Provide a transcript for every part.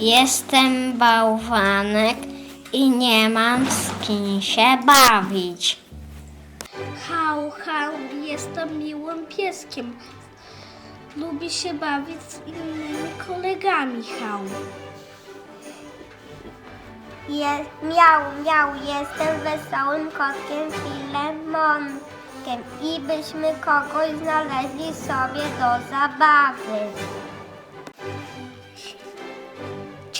Jestem bałwanek i nie mam z kim się bawić. Hał, hał, jestem miłym pieskiem. Lubię się bawić z innymi kolegami, hał. Je, miał, miał, jestem wesołym kotkiem Filemonkiem i byśmy kogoś znaleźli sobie do zabawy.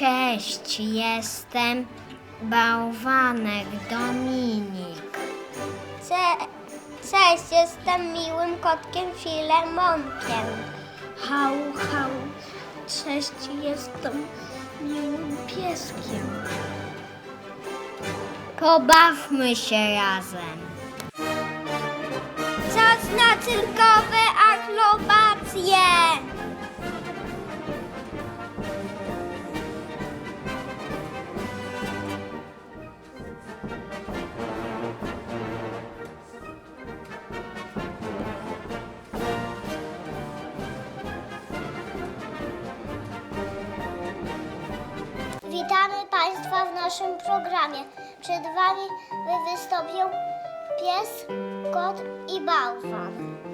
Cześć, jestem bałwanek Dominik. Cze, cześć, jestem miłym kotkiem Filemonkiem. Hał, hał, cześć, jestem miłym pieskiem. Pobawmy się razem. Czas na cyrkowe Witamy Państwa w naszym programie. Przed Wami wystąpią pies, kot i bałwan.